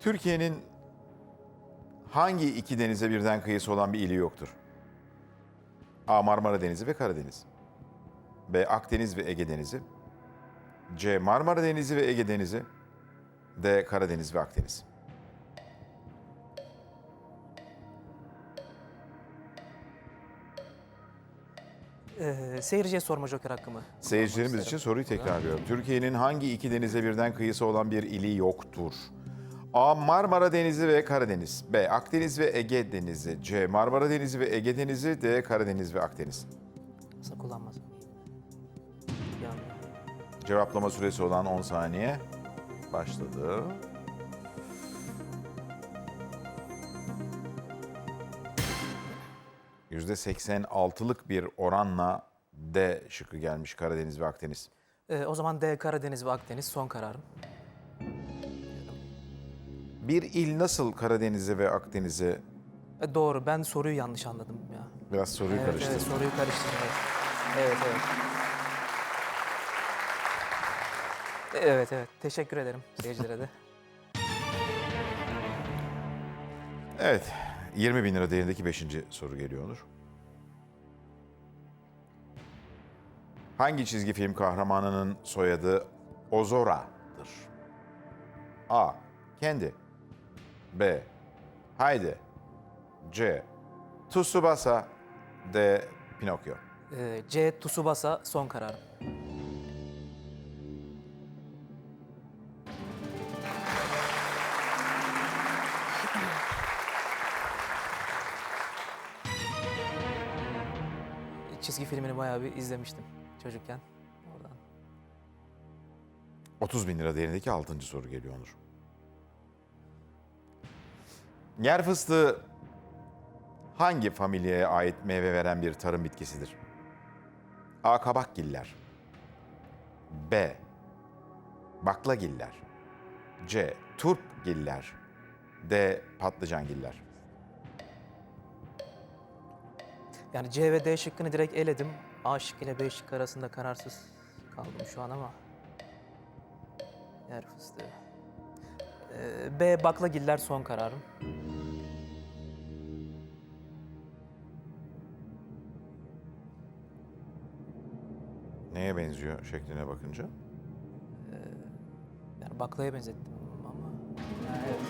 Türkiye'nin hangi iki denize birden kıyısı olan bir ili yoktur? A. Marmara Denizi ve Karadeniz. B. Akdeniz ve Ege Denizi. C. Marmara Denizi ve Ege Denizi. D. Karadeniz ve Akdeniz. Ee, seyirciye sorma joker hakkımı. Seyircilerimiz için soruyu tekrarlıyorum. Türkiye'nin hangi iki denize birden kıyısı olan bir ili yoktur? A. Marmara Denizi ve Karadeniz. B. Akdeniz ve Ege Denizi. C. Marmara Denizi ve Ege Denizi. D. Karadeniz ve Akdeniz. Aslında kullanmaz. Yani, Cevaplama süresi olan 10 saniye başladı. %86'lık bir oranla D şıkkı gelmiş Karadeniz ve Akdeniz. Ee, o zaman D Karadeniz ve Akdeniz son kararım. Bir il nasıl Karadeniz'e ve Akdeniz'e E, doğru ben soruyu yanlış anladım ya. biraz soruyu Evet, karıştırdı. evet soruyu karıştırdım. Evet evet. evet. Evet evet teşekkür ederim seyircilere de. Evet, 20 bin lira değerindeki 5. soru geliyor Onur. Hangi çizgi film kahramanının soyadı Ozora'dır? A. Kendi B. Haydi C. Tsubasa D. Pinokyo Ee, C Tsubasa son kararım. Çizgi filmini bayağı bir izlemiştim çocukken. Oradan. 30 bin lira değerindeki 6. soru geliyor Onur. Yer fıstığı hangi familyaya ait meyve veren bir tarım bitkisidir? A. Kabakgiller B. Baklagiller C. Turpgiller D. Patlıcangiller Yani C ve D şıkkını direkt eledim. A şıkkı ile B şıkkı arasında kararsız kaldım şu an ama. Yer fıstığı. Ee, B baklagiller son kararım. Neye benziyor şekline bakınca? Yani baklaya benzettim ama. Evet.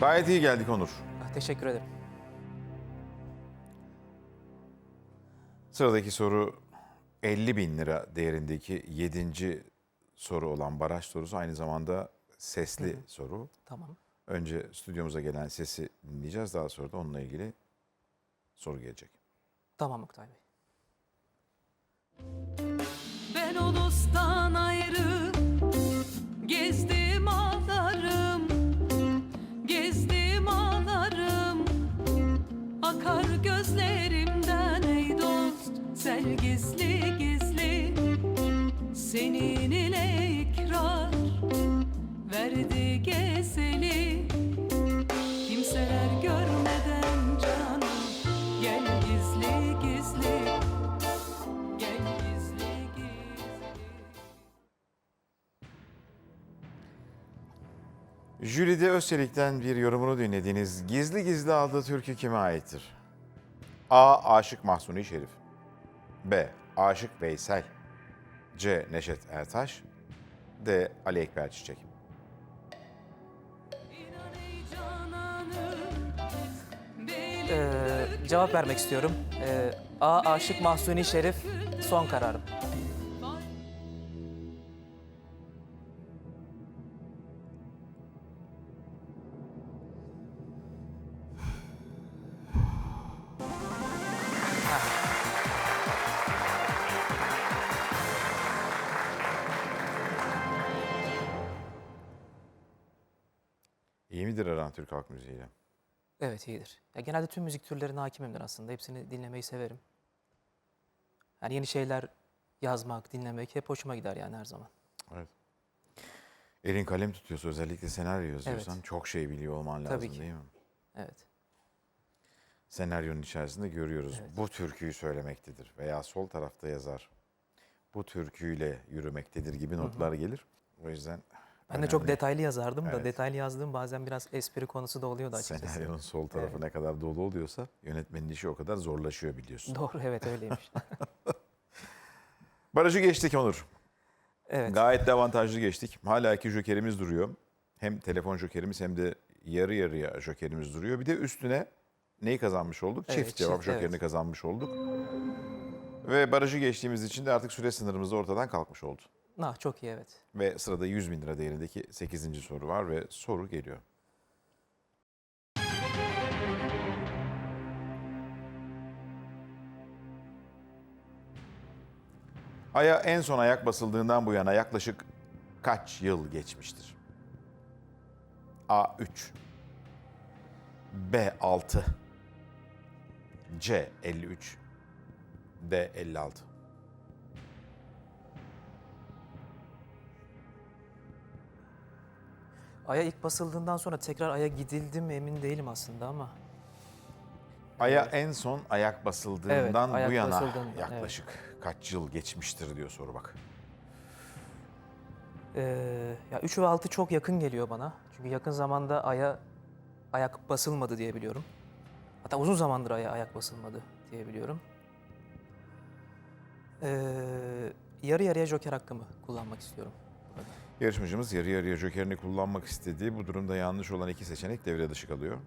Gayet iyi geldik Onur. Ah, Teşekkür ederim. Sıradaki soru 50 bin lira değerindeki 7. soru olan baraj sorusu aynı zamanda sesli soru. Tamam. Önce stüdyomuza gelen sesi dinleyeceğiz. Daha sonra da onunla ilgili soru gelecek. Tamam Oktay Bey. Ben ulustan Jülide Özçelik'ten bir yorumunu dinlediğiniz Gizli Gizli adlı türkü kime aittir? A. Aşık Mahsuni Şerif B. Aşık Veysel C. Neşet Ertaş D. Ali Ekber Çiçek Ee, cevap vermek istiyorum. Ee, A Aşık Mahsuni Şerif son kararım. İyi midir aran Türk halk müziğiyle? Evet iyidir. Ya genelde tüm müzik türlerine hakimimdir aslında. Hepsini dinlemeyi severim. Yani yeni şeyler yazmak, dinlemek hep hoşuma gider yani her zaman. Evet. Elin kalem tutuyorsa özellikle senaryo yazıyorsan Evet. çok şey biliyor olman lazım Tabii ki. değil mi? Evet. senaryonun içerisinde görüyoruz. Evet. Bu türküyü söylemektedir veya sol tarafta yazar. Bu türküyle yürümektedir gibi notlar gelir. O yüzden Ben de çok önemli. detaylı yazardım da Evet. detaylı yazdığım bazen biraz espri konusu da oluyordu açıkçası. Senaryonun sol tarafı ne kadar dolu oluyorsa yönetmenin işi o kadar zorlaşıyor biliyorsun. Doğru evet öyleymiş. Barajı geçtik Onur. evet. Gayet de avantajlı geçtik. Hala iki jokerimiz duruyor. Hem telefon jokerimiz hem de yarı yarıya jokerimiz duruyor. Bir de üstüne neyi kazanmış olduk? Evet, çift cevap çift, jokerini evet. kazanmış olduk. Ve barajı geçtiğimiz için de artık süre sınırımız da ortadan kalkmış oldu. Ah, çok iyi evet. Ve sırada 100 bin lira değerindeki 8. soru var ve soru geliyor. Ay'a en son ayak basıldığından bu yana yaklaşık kaç yıl geçmiştir? A3 B6 C 53 D 56 Ay'a ilk basıldığından sonra tekrar Ay'a gidildi mi emin değilim aslında ama. Ay'a en son ayak basıldığından Evet, ayak bu yana basıldığından, yaklaşık kaç yıl geçmiştir diyor soru bak. Ee, ya 3 ve 6 çok yakın geliyor bana. Çünkü yakın zamanda Ay'a ayak basılmadı diye biliyorum. Hatta uzun zamandır Ay'a ayak basılmadı diye biliyorum. Ee, yarı yarıya joker hakkımı kullanmak istiyorum. Yarışmacımız yarı yarıya jokerini kullanmak istediği bu durumda yanlış olan iki seçenek devre dışı kalıyor.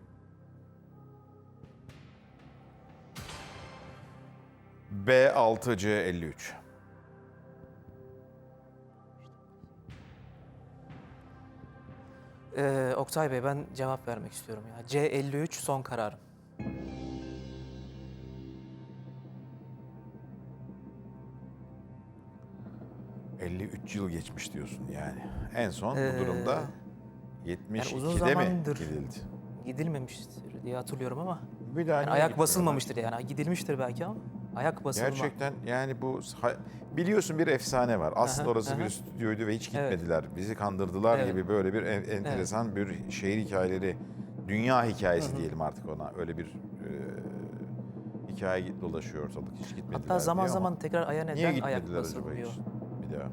B6C53. Ee, Oktay Bey ben cevap vermek istiyorum ya. C53 son kararım. Hı. 53 yıl geçmiş diyorsun yani. En son Ee, bu durumda Yani 72'de uzun mi zamandır gidildi? gidilmemiştir diye hatırlıyorum ama. Bir daha Yani niye ayak gitmiyorlar? basılmamıştır yani. Gidilmiştir belki ama ayak basılma. Gerçekten yani bu biliyorsun bir efsane var. Aslında Aha, orası bir aha. stüdyoydu ve hiç Evet. gitmediler. Bizi kandırdılar Evet. gibi böyle bir en- enteresan bir şehir hikayeleri, dünya hikayesi diyelim artık ona. Öyle bir e, hikaye dolaşıyor ortalık. Hiç gitmediler. Hatta zaman diye ama zaman tekrar Ay'a niye neden ayak gitmediler acaba basılmıyor? hiç? Bir daha.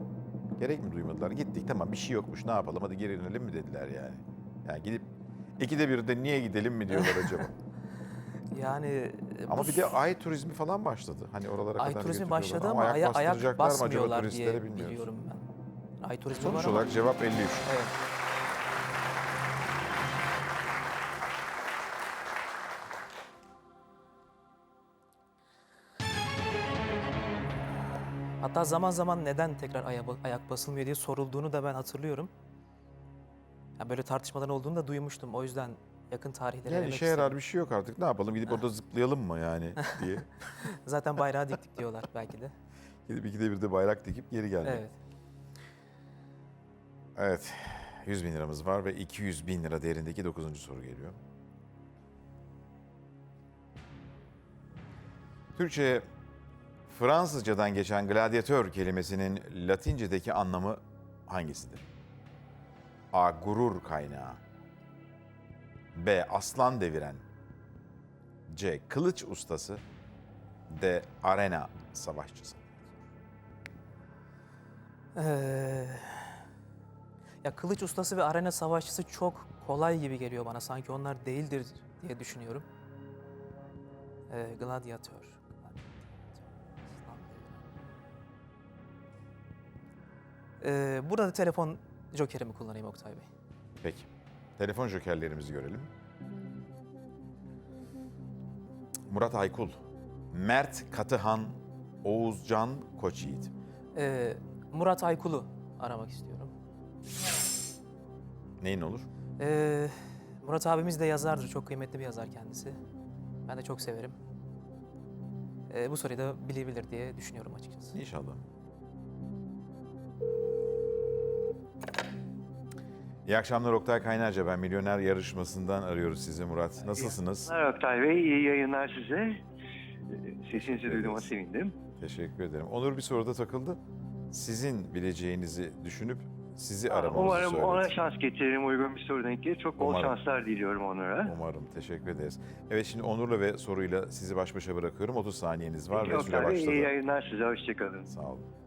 Gerek mi duymadılar? Gittik tamam bir şey yokmuş ne yapalım hadi geri dönelim mi dediler yani. Yani gidip ikide bir de niye gidelim mi diyorlar acaba? Yani e, Ama bir de ay turizmi falan başladı. Hani oralara ay kadar turizmi başladı ama, Ay'a ayak bastıracaklar mı acaba turistlere bilmiyoruz. biliyorum ben. Ay turizmi Sonuç var ama. olarak cevap 53. Evet. Hatta zaman zaman neden tekrar aya, ayak basılmıyor diye sorulduğunu da ben hatırlıyorum. Yani böyle tartışmalar olduğunu da duymuştum. O yüzden yakın tarihleri Yani işe istedim. yarar bir şey yok artık. Ne yapalım gidip orada zıplayalım mı yani diye. Zaten bayrağı diktik diyorlar belki de. Gidip ikide bir de bayrak dikip geri gelmek. Evet. Evet. 100 bin liramız var ve 200 bin lira değerindeki 9. soru geliyor. Türkçe'ye Fransızcadan geçen gladyatör kelimesinin Latince'deki anlamı hangisidir? A. Gurur kaynağı. B. Aslan deviren. C. Kılıç ustası. D. Arena savaşçısı. Ee, ya kılıç ustası ve arena savaşçısı çok kolay gibi geliyor bana. Sanki onlar değildir diye düşünüyorum. Ee, gladyatör. Ee, burada da telefon jokerimi kullanayım Oktay Bey. Peki. Telefon jokerlerimizi görelim. Murat Aykul, Mert Katıhan, Oğuzcan Koçyiğit. Ee, Murat Aykul'u aramak istiyorum. Neyin olur? Ee, Murat abimiz de yazardır. Çok kıymetli bir yazar kendisi. Ben de çok severim. Ee, bu soruyu da bilebilir diye düşünüyorum açıkçası. İnşallah. İyi akşamlar Oktay Kaynarca. Ben Milyoner Yarışması'ndan arıyoruz sizi Murat. Nasılsınız? Merhaba Oktay Bey, iyi yayınlar size. Sesinizi duyduğuma sevindim. Teşekkür ederim. Onur bir soruda takıldı. Sizin bileceğinizi düşünüp sizi aramanızı Umarım söyledi. ona şans getiririm uygun bir soru denk gelir. Çok bol Umarım. şanslar diliyorum Onur'a. Umarım. Teşekkür ederiz. Evet şimdi Onur'la ve soruyla sizi baş başa bırakıyorum. 30 saniyeniz var Peki, ve süre başladı. iyi yayınlar size. Hoşçakalın. Sağ olun.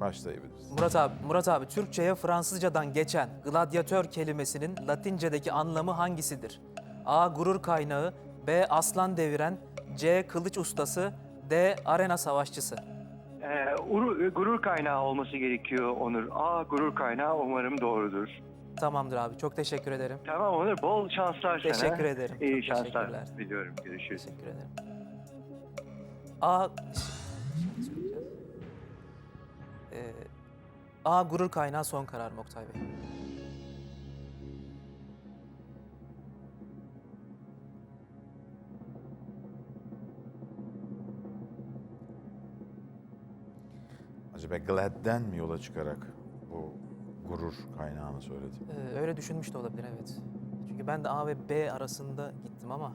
Başlayabiliriz. Murat abi, Murat abi Türkçe'ye Fransızcadan geçen gladyatör kelimesinin Latince'deki anlamı hangisidir? A. Gurur kaynağı B. Aslan deviren C. Kılıç ustası D. Arena savaşçısı Ee, uru- gurur kaynağı olması gerekiyor Onur. Aa gurur kaynağı umarım doğrudur. Tamamdır abi. Çok teşekkür ederim. Tamam Onur bol şanslar sana. Teşekkür ederim. İyi Çok şanslar teşekkürler. diliyorum. Görüşürüz. Teşekkür ederim. A Ee, A gurur kaynağı son karar Oktay Bey. Acaba Glad'den mi yola çıkarak bu gurur kaynağını söyledi? Ee, öyle düşünmüş de olabilir evet. Çünkü ben de A ve B arasında gittim ama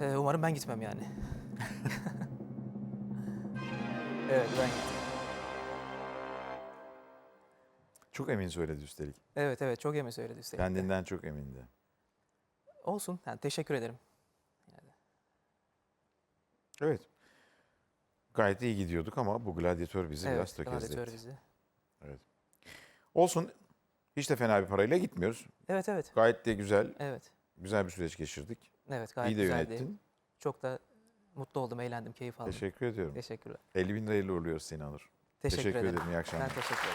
Ee, umarım ben gitmem yani. evet ben gittim. Çok emin söyledi üstelik. Evet evet çok emin söyledi üstelik. de. Kendinden çok emindi. Olsun. Yani teşekkür ederim. Evet. Gayet iyi gidiyorduk ama bu gladyatör bizi biraz evet, gladyatör tökezletti. bizi. Olsun. Hiç de fena bir parayla gitmiyoruz. Evet evet. Gayet de güzel, Evet. güzel bir süreç geçirdik. Evet gayet iyi de güzeldi. yönettin. Çok da Mutlu oldum, eğlendim, keyif aldım. Teşekkür ediyorum. Teşekkürler. 50 bin lirayla uğurluyoruz seni Teşekkür, teşekkür ederim. ederim. İyi akşamlar. Ben teşekkür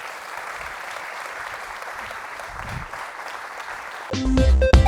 ederim.